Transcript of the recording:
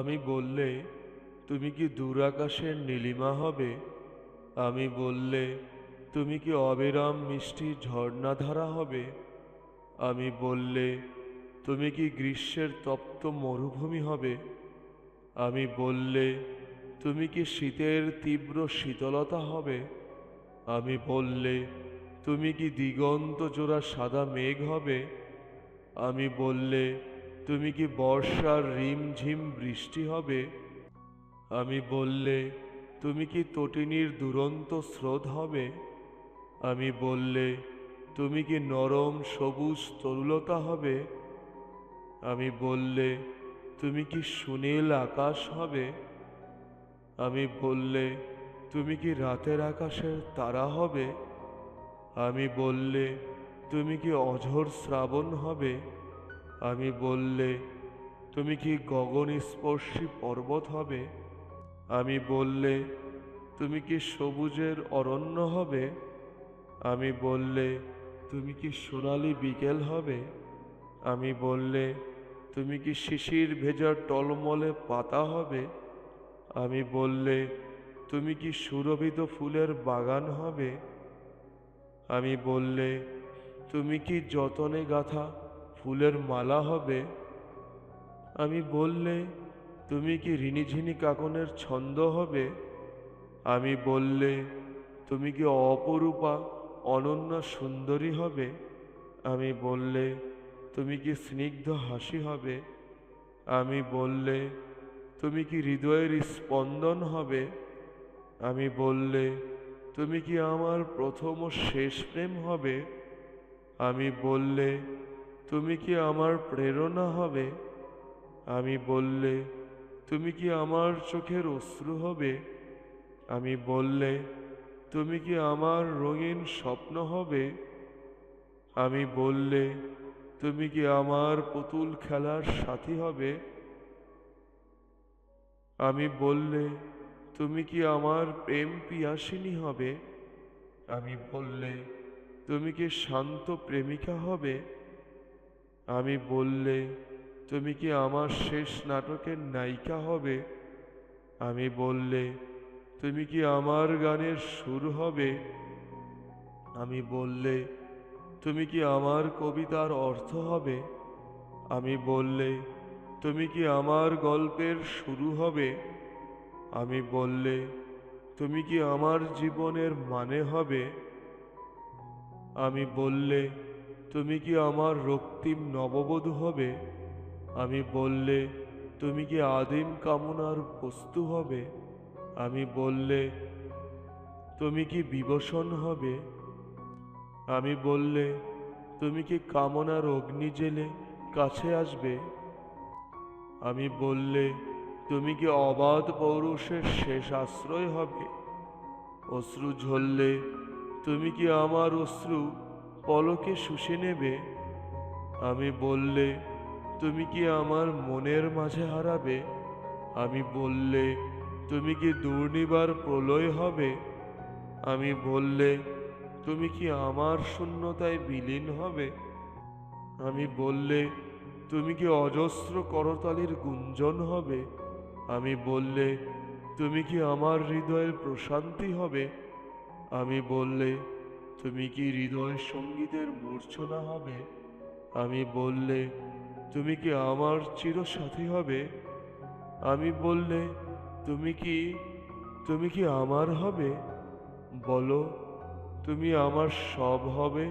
আমি বললে, তুমি কি দূরাকাশের নীলিমা হবে? আমি বললে, তুমি কি অবিরাম মিষ্টি ঝর্ণাধারা হবে? আমি বললে, তুমি কি গ্রীষ্মের তপ্ত মরুভূমি হবে? আমি বললে, তুমি কি শীতের তীব্র শীতলতা হবে? আমি বললে, তুমি কি দিগন্ত জোড়া সাদা মেঘ হবে? আমি বললে তুমি কি বর্ষার রিমঝিম বৃষ্টি হবে? আমি বললে, তুমি কি তটিনীর দুরন্ত স্রোত হবে? আমি বললে, তুমি কি নরম সবুজ তরুলতা হবে? আমি বললে, তুমি কি সুনীল আকাশ হবে? আমি বললে, তুমি কি রাতের আকাশের তারা হবে? আমি বললে, তুমি কি অঝোর শ্রাবণ হবে? আমি বললে, তুমি কি গগন স্পর্শী পর্বত হবে? আমি বললে, তুমি কি সবুজের অরণ্য হবে? আমি বললে, তুমি কি সোনালি বিকেল হবে? আমি বললে, তুমি কি শিশির ভেজা টলমলে পাতা হবে? আমি বললে, তুমি কি সুরভিত ফুলের বাগান হবে? আমি বললে, তুমি কি যতনে গাথা ফুলের মালা হবে? আমি বললে, তুমি কি ঋণিঝিনি কাকনের ছন্দ হবে? আমি বললে, তুমি কি অপরূপা, অনন্য সুন্দরী হবে? আমি বললে, তুমি কি স্নিগ্ধ হাসি হবে? আমি বললে, তুমি কি হৃদয়ের স্পন্দন হবে? আমি বললে, তুমি কি আমার প্রথম ও শেষ প্রেম হবে? আমি বললে তুমি কি আমার প্রেরণা হবে? আমি বললে, তুমি কি আমার চোখের অশ্রু হবে? আমি বললে, তুমি কি আমার রঙিন স্বপ্ন হবে? আমি বললে, তুমি কি আমার পুতুল খেলার সাথী হবে? আমি বললে, তুমি কি আমার প্রেম পিয়াসিনী হবে? আমি বললে, তুমি কি শান্ত প্রেমিকা হবে? আমি বললে, তুমি কি আমার শেষ নাটকের নায়িকা হবে? আমি বললে, তুমি কি আমার গানের সুর হবে? আমি বললে, তুমি কি আমার কবিতার অর্থ হবে? আমি বললে, তুমি কি আমার গল্পের শুরু হবে? আমি বললে, তুমি কি আমার জীবনের মানে হবে? আমি বললে তুমি কি আমার রক্তিম নববধূ হবে? আমি বললে, তুমি কি আদিম কামনার বস্তু হবে? আমি বললে, তুমি কি বিবসন হবে? আমি বললে, তুমি কি কামনার অগ্নি জেলে কাছে আসবে? আমি বললে, তুমি কি অবাধ পৌরুষের শেষ আশ্রয় হবে? অশ্রু ঝরলে, তুমি কি আমার অশ্রু পলকে শুষে নেবে। আমি বললে, তুমি কি আমার মনের মাঝে হারাবে? আমি বললে, তুমি কি দুর্নিবার প্রলয় হবে? আমি বললে, তুমি কি আমার শূন্যতায় বিলীন হবে? আমি বললে, তুমি কি অজস্র করতালির গুঞ্জন হবে? আমি বললে, তুমি কি আমার হৃদয়ের প্রশান্তি হবে? আমি বললে তুমি কি হৃদয় সঙ্গীতের মূর্ছনা হবে? আমি বললে, তুমি কি আমার চিরসাথী হবে? আমি বললে, তুমি কি তুমি কি আমার হবে? বলো, তুমি আমার সব হবে?